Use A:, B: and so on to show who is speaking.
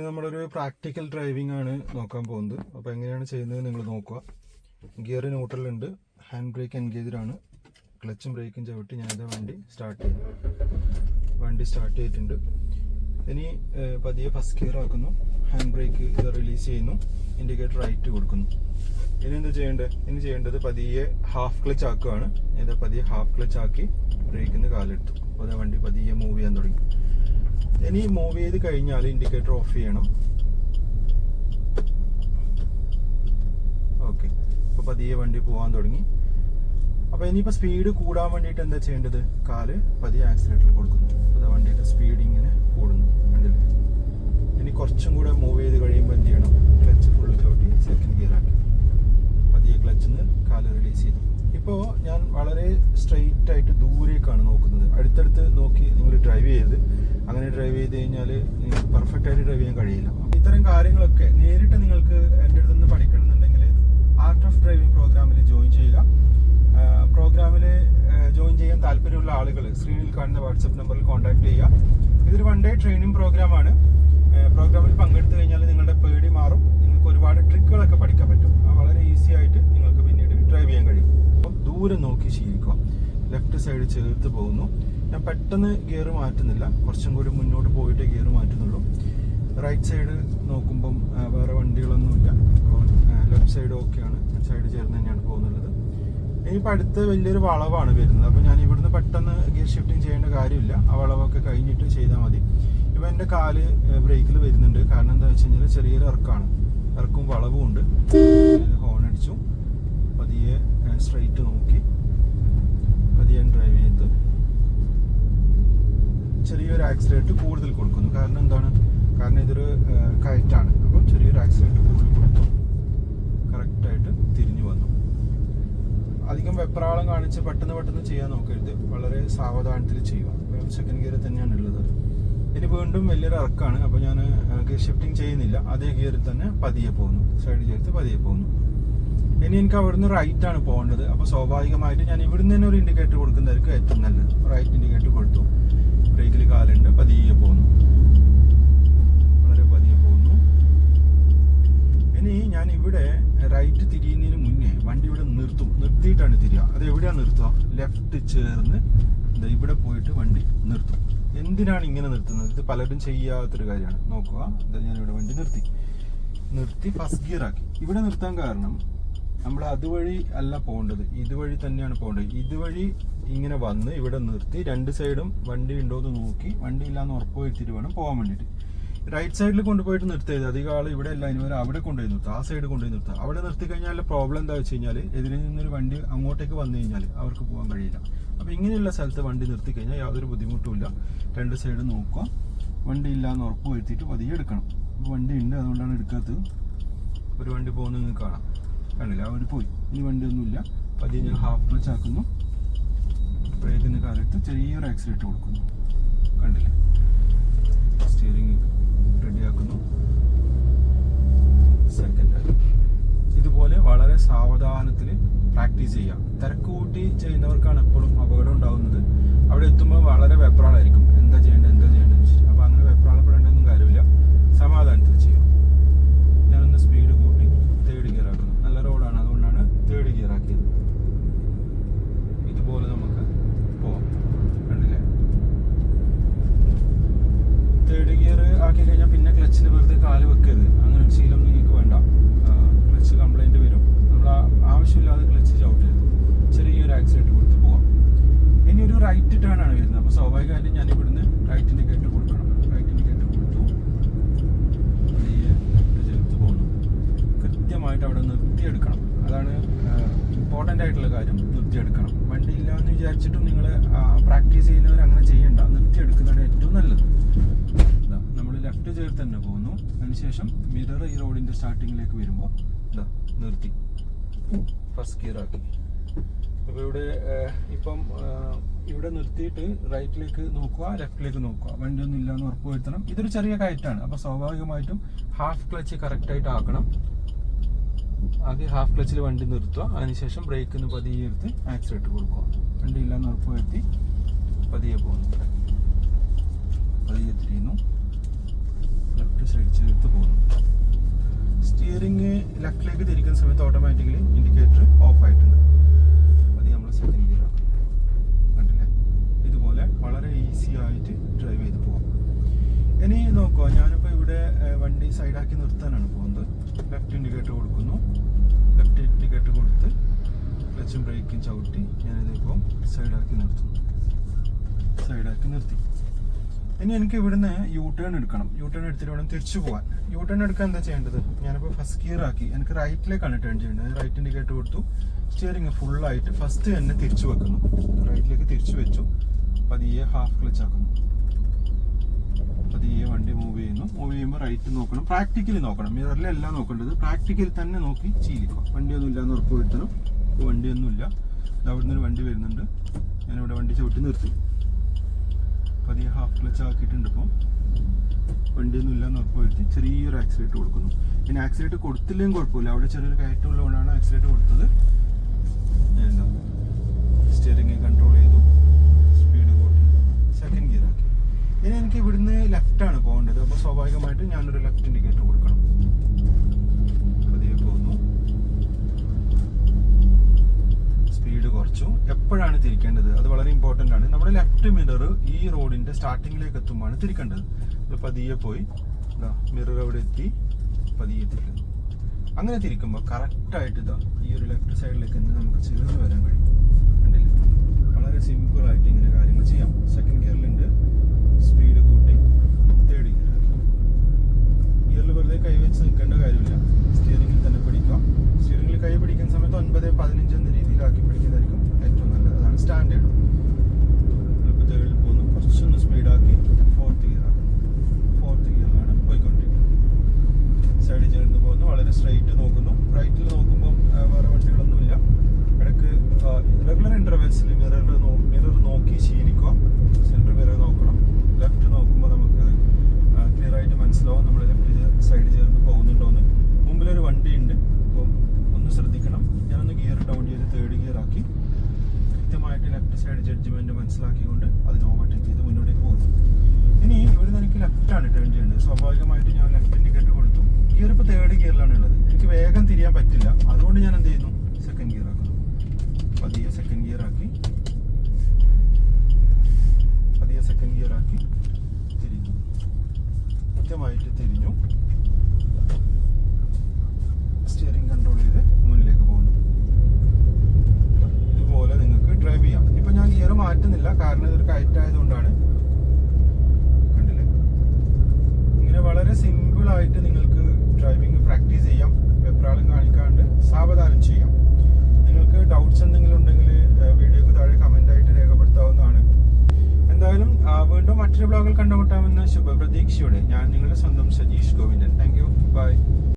A: ഇനി നമ്മളൊരു practical driving ആണ് നോക്കാൻ പോകുന്നത്. അപ്പോൾ എങ്ങനെയാണ് ചെയ്യുന്നത് നിങ്ങൾ നോക്കുക. ഗിയർ ന്യൂട്രലുണ്ട് ഹാൻഡ് ബ്രേക്ക് എൻഗേജ്ഡ് ആണ്. ക്ലച്ചും ബ്രേക്കും ചവിട്ടി ഞാനിത് വണ്ടി സ്റ്റാർട്ട് ചെയ്തു വണ്ടി സ്റ്റാർട്ട് ചെയ്തിട്ടുണ്ട്. ഇനി പതിയെ ഫസ്റ്റ് ഗിയർ ആക്കുന്നു. ഹാൻഡ് ബ്രേക്ക് ഇത് റിലീസ് ചെയ്യുന്നു. ഇൻഡിക്കേറ്റർ റൈറ്റ് കൊടുക്കുന്നു. ഇനി എന്ത് ചെയ്യേണ്ടത്? ഇനി ചെയ്യേണ്ടത് പതിയെ ഹാഫ് ക്ലച്ച് ആക്കുകയാണ്. ഇത് പതിയെ ഹാഫ് ക്ലച്ച് ആക്കി ബ്രേക്കിന് കാലെടുത്തു. അപ്പോൾ വണ്ടി പതിയെ മൂവ് ചെയ്യാൻ തുടങ്ങി. ഇനി മൂവ് ചെയ്ത് കഴിഞ്ഞാൽ ഇൻഡിക്കേറ്റർ ഓഫ് ചെയ്യണം. ഓക്കെ അപ്പോൾ പതിയെ വണ്ടി പോകാൻ തുടങ്ങി. അപ്പോൾ ഇനിയിപ്പോൾ സ്പീഡ് കൂടാൻ വേണ്ടിയിട്ട് എന്താ ചെയ്യേണ്ടത്? കാൽ പതിയെ ആക്സിലേറ്ററിൽ കൊടുക്കുന്നു. അപ്പോൾ വണ്ടിയുടെ സ്പീഡ് ഇങ്ങനെ കൂടുന്നു. വണ്ടിയിൽ ഇനി കുറച്ചും കൂടെ മൂവ് ചെയ്ത് കഴിയുമ്പോൾ എന്ത് ചെയ്യണം ക്ലച്ച് ഫുൾ ചവിട്ടി സെക്കൻഡ് ഗിയർ ആക്കി പതിയെ ക്ലച്ചിൽ നിന്ന് കാൽ റിലീസ് ചെയ്തു ഇപ്പോൾ ഞാൻ വളരെ സ്ട്രെയിറ്റ് ആയിട്ട് ദൂരേക്കാണ് നോക്കുന്നത് അടുത്തടുത്ത് നോക്കി നിങ്ങൾ ഡ്രൈവ് ചെയ്ത് അങ്ങനെ ഡ്രൈവ് ചെയ്ത് കഴിഞ്ഞാൽ പെർഫെക്റ്റ് ആയിട്ട് ഡ്രൈവ് ചെയ്യാൻ കഴിയില്ല. ഇത്തരം കാര്യങ്ങളൊക്കെ നേരിട്ട് നിങ്ങൾക്ക് എന്റെ അടുത്ത് നിന്ന് പഠിക്കണമെന്നുണ്ടെങ്കിൽ ആർട്ട് ഓഫ് ഡ്രൈവിംഗ് പ്രോഗ്രാമിൽ ജോയിൻ ചെയ്യുക. പ്രോഗ്രാമിൽ ജോയിൻ ചെയ്യാൻ താല്പര്യമുള്ള ആളുകൾ സ്ക്രീനിൽ കാണുന്ന വാട്സപ്പ് നമ്പറിൽ കോൺടാക്ട് ചെയ്യുക. ഇതൊരു വൺ ഡേ ട്രെയിനിങ് പ്രോഗ്രാമാണ് പ്രോഗ്രാമിൽ പങ്കെടുത്തു കഴിഞ്ഞാൽ നിങ്ങളുടെ പേടി മാറും. നിങ്ങൾക്ക് ഒരുപാട് ട്രിക്കുകളൊക്കെ പഠിക്കാൻ പറ്റും. വളരെ ഈസി ആയിട്ട് നിങ്ങൾക്ക് പിന്നീട് ഡ്രൈവ് ചെയ്യാൻ കഴിയും. ദൂരം നോക്കി ശീലിക്കുക. ലെഫ്റ്റ് സൈഡ് ചേർത്ത് പോകുന്നു. ഞാൻ പെട്ടെന്ന് ഗിയർ മാറ്റുന്നില്ല. കുറച്ചും കൂടി മുന്നോട്ട് പോയിട്ട് ഗിയർ മാറ്റുന്നുള്ളൂ. റൈറ്റ് സൈഡ് നോക്കുമ്പം വേറെ വണ്ടികളൊന്നുമില്ല. അപ്പോൾ ലെഫ്റ്റ് സൈഡ് ഓക്കെയാണ് സൈഡ് ചേർന്ന് തന്നെയാണ് പോകുന്നുള്ളത്. ഇനിയിപ്പോൾ അടുത്ത വലിയൊരു വളവാണ് വരുന്നത്. അപ്പോൾ ഞാൻ ഇവിടുന്ന് പെട്ടെന്ന് ഗിയർ ഷിഫ്റ്റിംഗ് ചെയ്യേണ്ട കാര്യമില്ല. ആ വളവൊക്കെ കഴിഞ്ഞിട്ട് ചെയ്താൽ മതി. ഇപ്പം എന്റെ കാൽ ബ്രേക്കിൽ വരുന്നുണ്ട്. കാരണം എന്താ വെച്ച് കഴിഞ്ഞാൽ ചെറിയൊരു ഇറക്കമാണ് ഇറക്കും വളവും ഉണ്ട് ഹോൺ അടിച്ചു പതിയെ സ്ട്രൈറ്റ് നോക്കി പതിയെ ഡ്രൈവ് ചെയ്ത് ചെറിയൊരു ആക്സിലേറ്റ് കൂടുതൽ കൊടുക്കുന്നു കാരണം എന്താണ് കാരണം ഇതൊരു ഏഹ്, കയറ്റാണ് അപ്പം ചെറിയൊരു ആക്സിലേറ്റ് കൂടുതൽ കൊടുത്തു തിരിഞ്ഞു വന്നു. അധികം വെപ്രാളം കാണിച്ച് പെട്ടെന്ന് പെട്ടെന്ന് ചെയ്യാൻ നോക്കരുത്. വളരെ സാവധാനത്തിൽ ചെയ്യുക. സെക്കൻഡ് ഗിയറിൽ തന്നെയാണ് ഉള്ളത്. ഇനി വീണ്ടും വലിയൊരു ഇറക്കാണ്. അപ്പോൾ ഞാൻ ഗിയർ ഷിഫ്റ്റിംഗ് ചെയ്യുന്നില്ല. അതേ ഗിയറിൽ തന്നെ പതിയെ പോകുന്നു. സൈഡ് ചേർത്ത് പതിയെ പോകുന്നു. ഇനി എനിക്ക് അവിടുന്ന് റൈറ്റ് ആണ് പോകേണ്ടത്. അപ്പോൾ സ്വാഭാവികമായിട്ട് ഞാൻ ഇവിടുന്ന് തന്നെ ഒരു ഇൻഡിക്കേറ്റർ കൊടുക്കുന്നതായിരിക്കും ഏറ്റവും നല്ലത്. റൈറ്റ് ഇൻഡിക്കേറ്റർ കൊടുത്തു. ബ്രേക്കിൽ കാലുണ്ട് പതിയെ പോകുന്നു വളരെ പതിയെ പോകുന്നു ഇനി ഞാൻ ഇവിടെ റൈറ്റ് തിരിയുന്നതിന് മുന്നേ വണ്ടി ഇവിടെ നിർത്തും. നിർത്തിയിട്ടാണ് തിരിയുക. അത് എവിടെയാണ് നിർത്തുക? ലെഫ്റ്റ് ചേർന്ന് ഇവിടെ പോയിട്ട് വണ്ടി നിർത്തും. എന്തിനാണ് ഇങ്ങനെ നിർത്തുന്നത്? ഇത് പലരും ചെയ്യാത്തൊരു കാര്യമാണ്. നോക്കുക. ഞാൻ ഇവിടെ വണ്ടി നിർത്തി. നിർത്തി ഫസ്റ്റ് ഗിയർ ആക്കി. ഇവിടെ നിർത്താൻ കാരണം നമ്മൾ അതുവഴി അല്ല പോകേണ്ടത്. ഇതുവഴി തന്നെയാണ് പോകേണ്ടത്. ഇതുവഴി ഇങ്ങനെ വന്ന് ഇവിടെ നിർത്തി രണ്ട് സൈഡും വണ്ടി ഉണ്ടോ എന്ന് നോക്കി വണ്ടി ഇല്ലാന്ന് ഉറപ്പ് വരുത്തിയിട്ട് വേണം പോകാൻ വേണ്ടിയിട്ട്. റൈറ്റ് സൈഡിൽ കൊണ്ടുപോയിട്ട് നിർത്തരുത് അധികം ആൾ ഇവിടെ അല്ല. ഇനി അവിടെ കൊണ്ടുപോയി നിർത്തുക. ആ സൈഡ് കൊണ്ടുപോയി നിർത്തുക. അവിടെ നിർത്തി കഴിഞ്ഞാൽ പ്രോബ്ലം എന്താ വെച്ച് കഴിഞ്ഞാൽ എതിരെ നിന്നൊരു വണ്ടി അങ്ങോട്ടേക്ക് വന്നു കഴിഞ്ഞാൽ അവർക്ക് പോകാൻ കഴിയില്ല. അപ്പോൾ ഇങ്ങനെയുള്ള സ്ഥലത്ത് വണ്ടി നിർത്തി കഴിഞ്ഞാൽ യാതൊരു ബുദ്ധിമുട്ടുമില്ല രണ്ട് സൈഡ് നോക്കുക. വണ്ടി ഇല്ല എന്ന് ഉറപ്പ് വരുത്തിയിട്ട് പതിയെ എടുക്കണം. അപ്പോൾ വണ്ടി ഉണ്ട്. അതുകൊണ്ടാണ് എടുക്കാത്തത്. ഒരു വണ്ടി പോകുന്നത് നിങ്ങൾക്ക് കാണാം. കണ്ടില്ല? അവർ പോയി. ഇനി വണ്ടിയൊന്നുമില്ല പതിയെ ഞാൻ ഹാഫ് ക്ലച്ച് ആക്കുന്നു. ബ്രേക്കിന്റെ കാലത്ത് ചെറിയൊരു ആക്സിലേറ്റ് കൊടുക്കുന്നു. കണ്ടില്ലേ? സ്റ്റിയറിംഗ് റെഡിയാക്കുന്നു സെക്കൻഡ് ഇതുപോലെ വളരെ സാവധാനത്തിൽ പ്രാക്ടീസ് ചെയ്യാം. തിരക്ക് കൂട്ടി ചെയ്യുന്നവർക്കാണ് എപ്പോഴും അപകടം ഉണ്ടാകുന്നത് അവിടെ എത്തുമ്പോൾ വളരെ വെപ്രാളായിരിക്കും. എന്താ ചെയ്യേണ്ടത് എന്താ ചെയ്യേണ്ടത് അപ്പോൾ അങ്ങനെ വെപ്രാളപ്പെടേണ്ടതൊന്നും കാര്യമില്ല. സമാധാനത്തിൽ ചെയ്യാം ഞാനൊന്ന് സ്പീഡ് കൂട്ടി തേർഡ് ഗിയർ ആക്കുന്നു നല്ല റോഡാണ് അതുകൊണ്ടാണ് തേർഡ് ഗിയർ ആക്കിയത് ഇതുപോലെ നമുക്ക് പോവാം കണ്ടില്ലേ തേർഡ് ഗിയർ ആക്കി കഴിഞ്ഞാൽ പിന്നെ ക്ലച്ചിൽ വെറുതെ കാൽ വെക്കരുത് അങ്ങനെ ഒരു ശീലം നിങ്ങൾക്ക് വേണ്ട. ക്ലച്ച് കംപ്ലൈന്റ് വരും. നമ്മൾ ആവശ്യമില്ലാതെ ക്ലച്ച് ചവിട്ടരുത്. ചെറിയൊരു ആക്സിഡന്റ് കൊടുത്ത് പോവാം. ഇനി ഒരു റൈറ്റ് ടേൺ ആണ് വരുന്നത്. അപ്പോൾ സ്വാഭാവികമായിട്ടും ഞാൻ ഇവിടുന്ന് റൈറ്റ് ഇൻഡിക്കേറ്റർ കൊടുക്കണം. റൈറ്റ് ഇൻഡിക്കേറ്റർ കൊടുത്തു. പതിയെ ചേർത്ത് പോകുന്നു കൃത്യമായിട്ട് അവിടെ നിർത്തിയെടുക്കണം. അതാണ് ഇമ്പോർട്ടന്റ് ആയിട്ടുള്ള കാര്യം. നിർത്തിയെടുക്കണം. വണ്ടി ഇല്ല എന്ന് വിചാരിച്ചിട്ടും നിങ്ങൾ പ്രാക്ടീസ് ചെയ്യുന്നവർ അങ്ങനെ ചെയ്യണ്ട. നിർത്തിയെടുക്കുന്നതാണ് ഏറ്റവും നല്ലത്. ലെഫ്റ്റ് ചേർത്ത് തന്നെ പോകുന്നു. അതിനുശേഷം മിറർ ഈ റോഡിന്റെ സ്റ്റാർട്ടിങ്ങിലേക്ക് വരുമ്പോൾ നിർത്തി. ഫസ്റ്റ് ഗിയർ ആക്കി. അപ്പോൾ ഇവിടെ ഇപ്പം ഇവിടെ നിർത്തിയിട്ട് റൈറ്റിലേക്ക് നോക്കുക ലെഫ്റ്റിലേക്ക് നോക്കുക. വണ്ടിയൊന്നും ഇല്ല എന്ന് ഉറപ്പ് വരുത്തണം. ഇതൊരു ചെറിയ കയറ്റാണ്. അപ്പോൾ സ്വാഭാവികമായിട്ടും ഹാഫ് ക്ലച്ച് കറക്റ്റ് ആയിട്ട് ആക്കണം. ആദ്യം ഹാഫ് ക്ലച്ചിൽ വണ്ടി നിർത്തുക. അതിനുശേഷം ബ്രേക്കിന് പതിയെ എടുത്ത് ആക്സിലേറ്റർ കൊടുക്കുക. വണ്ടി ഇല്ലാന്ന് ഉറപ്പ് വരുത്തി പതിയെ പോകുന്നു പതിയെ തിരിയുന്നു ലെഫ്റ്റ് സൈഡ് ചേർത്ത് പോകുന്നു സ്റ്റിയറിംഗ് ലെഫ്റ്റിലേക്ക് തിരിക്കുന്ന സമയത്ത് ഓട്ടോമാറ്റിക്കലി ഇൻഡിക്കേറ്റർ ഓഫ് ആയിട്ടുണ്ട്. അത് നമ്മൾ സെക്കൻഡ് ഗിയർ ആക്കും കണ്ടില്ലേ? ഇതുപോലെ വളരെ ഈസി ആയിട്ട് ഡ്രൈവ് ചെയ്ത് പോകാം ഇനി നോക്കുക ഞാനിപ്പോൾ ഇവിടെ വണ്ടി സൈഡാക്കി നിർത്താനാണ് പോകുന്നത്. ലെഫ്റ്റ് ഇൻഡിക്കേറ്റർ കൊടുക്കുന്നു. ലെഫ്റ്റ് ഇൻഡിക്കേറ്റർ കൊടുത്ത് ക്ലച്ചും ബ്രേക്കും ചവിട്ടി ഞാനിതിപ്പോൾ സൈഡാക്കി നിർത്തുന്നു. സൈഡാക്കി നിർത്തി. ഇനി എനിക്ക് ഇവിടുന്ന് യൂ ടേൺ എടുക്കണം. യൂ ടേൺ എടുത്തിട്ട് വേണം തിരിച്ചു പോകാൻ യൂ ടേൺ എടുക്കാൻ എന്താ ചെയ്യേണ്ടത്? ഞാനിപ്പോൾ ഫസ്റ്റ് ഗിയർ ആക്കി. എനിക്ക് റൈറ്റിലേക്കാണ് ടേൺ ചെയ്യേണ്ടത്. റൈറ്റ് ഇൻഡിക്കേറ്റർ കൊടുത്തു. സ്റ്റിയറിംഗ് ഫുള്ളായിട്ട് ഫസ്റ്റ് തന്നെ തിരിച്ചു വെക്കുന്നു. റൈറ്റിലേക്ക് തിരിച്ചു വെച്ചു. പതിയെ ഹാഫ് ക്ലച്ച് ആക്കുന്നു. പതിയെ വണ്ടി മൂവ് ചെയ്യുന്നു. മൂവ് ചെയ്യുമ്പോൾ റൈറ്റ് നോക്കണം. പ്രാക്ടിക്കലി നോക്കണം. മിററിലല്ല നോക്കേണ്ടത്. പ്രാക്ടിക്കലി തന്നെ നോക്കി ചീലിക്കുക വണ്ടിയൊന്നും ഇല്ലാന്ന് ഉറപ്പ് വരുത്തണം. വണ്ടിയൊന്നുമില്ല. അവിടെ ഒരു വണ്ടി വരുന്നുണ്ട്. ഞാനിവിടെ വണ്ടി ചവിട്ടി നിർത്തി. പതിയെ ഹാഫ് ക്ലച്ച് ആക്കിയിട്ടുണ്ട് ഇപ്പം. വണ്ടിയൊന്നും ഇല്ലാന്ന് ഉറപ്പ് വരുത്തി ചെറിയൊരു ആക്സിലേറ്റ് കൊടുക്കുന്നു. പിന്നെ ആക്സിലേറ്റ് കൊടുത്തില്ലെങ്കിൽ കുഴപ്പമില്ല. അവിടെ ചെറിയൊരു കയറ്റമുള്ളതുകൊണ്ടാണ് ആക്സിലേറ്റ് കൊടുത്തത്. എന്താ? സ്റ്റിയറിംഗ് കൺട്രോൾ ചെയ്തു. സ്പീഡ് കൂട്ടി. സെക്കൻഡ് ഗിയർ ആക്കി. ഇനി എനിക്ക് ഇവിടുന്ന് ലെഫ്റ്റ് ആണ് പോകേണ്ടത്. അപ്പോൾ സ്വാഭാവികമായിട്ട് ഞാനൊരു ലെഫ്റ്റ് ഇൻഡിക്കേറ്റർ കൊടുക്കണം. പതിയെ പോകുന്നു. സ്പീഡ് കുറച്ചു. എപ്പോഴാണ് തിരിക്കേണ്ടത്? അത് വളരെ ഇമ്പോർട്ടന്റ് ആണ്. നമ്മുടെ ലെഫ്റ്റ് മിറർ ഈ റോഡിന്റെ സ്റ്റാർട്ടിങ്ങിലേക്ക് എത്തുമ്പോഴാണ് തിരിക്കേണ്ടത്. പതിയെ പോയി. മിറർ അവിടെ എത്തി. പതിയെ തിരിക്കുന്നു. അങ്ങനെ തിരിക്കുമ്പോൾ കറക്റ്റായിട്ട് ഇതാ ഈ ഒരു ലെഫ്റ്റ് സൈഡിലേക്ക് തന്നെ നമുക്ക് ചേർന്ന് വരാൻ കഴിയും. കണ്ടില്ലേ? വളരെ സിമ്പിൾ ആയിട്ട് ഇങ്ങനെ കാര്യങ്ങൾ ചെയ്യാം. സെക്കൻഡ് ഗിയറിലുണ്ട്. സ്പീഡ് കൂട്ടി. തേർഡ് ഗിയർ ഗിയറിൽ വെറുതെ കൈവച്ച് നിൽക്കേണ്ട കാര്യമില്ല സ്റ്റിയറിംഗിൽ തന്നെ പിടിക്കാം സ്റ്റിയറിംഗിൽ കൈ പിടിക്കുന്ന സമയത്ത് ഒൻപത് പതിനഞ്ച് എന്ന രീതിയിലാക്കി പിടിക്കുന്നതായിരിക്കും ഏറ്റവും നല്ലത് അതാണ് സ്റ്റാൻഡേർഡ് ഇപ്പോൾ തേർഡിൽ പോകുന്നു കുറച്ചൊന്ന് സ്പീഡാക്കി ഫോർത്ത് ഗിയർ ആക്കുന്നു ഫോർത്ത് ഗിയറിലാണ് പോയിക്കൊണ്ടിരിക്കുന്നത് സൈഡിൽ ചേർന്ന് പോകുന്നു വളരെ സ്ട്രൈറ്റ് നോക്കുന്നു റൈറ്റിൽ നോക്കുമ്പോൾ ആ, വേറെ വണ്ടികളൊന്നുമില്ല ഇടയ്ക്ക് ഇന്റർവെൽസിൽ മിറർ മിറർ നോക്കി ശീലിക്കുക. സെൻട്രൽ മിറർ നോക്കണം. ലെഫ്റ്റ് നോക്കുമ്പോൾ നമുക്ക് ക്ലിയർ ആയിട്ട് മനസ്സിലാവും നമ്മൾ ലെഫ്റ്റ് സൈഡ് ചേർന്ന് പോകുന്നുണ്ടോയെന്ന് മുമ്പിലൊരു വണ്ടിയുണ്ട്. അപ്പം ഒന്ന് ശ്രദ്ധിക്കണം. ഞാനൊന്ന് ഗിയർ ഡൗൺ ചെയ്ത് തേർഡ് ഗിയർ ആക്കി കൃത്യമായിട്ട് ലെഫ്റ്റ് സൈഡ് ജഡ്ജ്മെന്റ് മനസ്സിലാക്കിക്കൊണ്ട് അതിന് ഓവർടേക്ക് ചെയ്ത് മുന്നോട്ടേക്ക് പോകുന്നു. ഇനി ഇവിടുന്ന് എനിക്ക് ലെഫ്റ്റാണ് ടേൺ ചെയ്യേണ്ടത്. സ്വാഭാവികമായിട്ട് ഞാൻ ലെഫ്റ്റ് ഇൻഡിക്കേറ്റർ കൊടുത്തു. ഗിയർ ഇപ്പോൾ തേർഡ് ഗിയറിലാണ് ഉള്ളത്. എനിക്ക് വേഗം തിരിയാൻ പറ്റില്ല. അതുകൊണ്ട് ഞാൻ എന്ത് ചെയ്യുന്നു? സെക്കൻഡ് ഗിയർ ആക്കുന്നു. പതിയെ സെക്കൻഡ് ഗിയർ ആക്കി. പതിയെ സെക്കൻഡ് ഗിയർ ആക്കി തിരിഞ്ഞു. കൃത്യമായിട്ട് തിരിഞ്ഞു. സ്റ്റിയറിംഗ് കൺട്രോൾ ചെയ്ത് മുന്നിലേക്ക് പോകുന്നു. ഇതുപോലെ നിങ്ങൾക്ക് ഡ്രൈവ് ചെയ്യാം. ഇപ്പം ഞാൻ ഗിയർ മാറ്റുന്നില്ല. കാരണം ഇതൊരു കയറ്റായതുകൊണ്ടാണ് കണ്ടില്ലേ ഇങ്ങനെ വളരെ സിമ്പിൾ ആയിട്ട് നിങ്ങൾക്ക് ഡ്രൈവിംഗ് പ്രാക്ടീസ് ചെയ്യാം വെപ്രാളം കാണിക്കാണ്ട് സാവധാനം ചെയ്യാം നിങ്ങൾക്ക് ഡൗട്ട്സ് എന്തെങ്കിലും ഉണ്ടെങ്കിൽ വീഡിയോക്ക് താഴെ കമന്റ് ആയിട്ട് രേഖപ്പെടുത്താവുന്നതാണ് എന്തായാലും ആ, വീണ്ടും മറ്റൊരു ബ്ലോഗിൽ കണ്ടുമുട്ടാമെന്ന ശുഭപ്രതീക്ഷയോടെ ഞാൻ നിങ്ങളുടെ സ്വന്തം Sajeesh Govindan. Thank you bye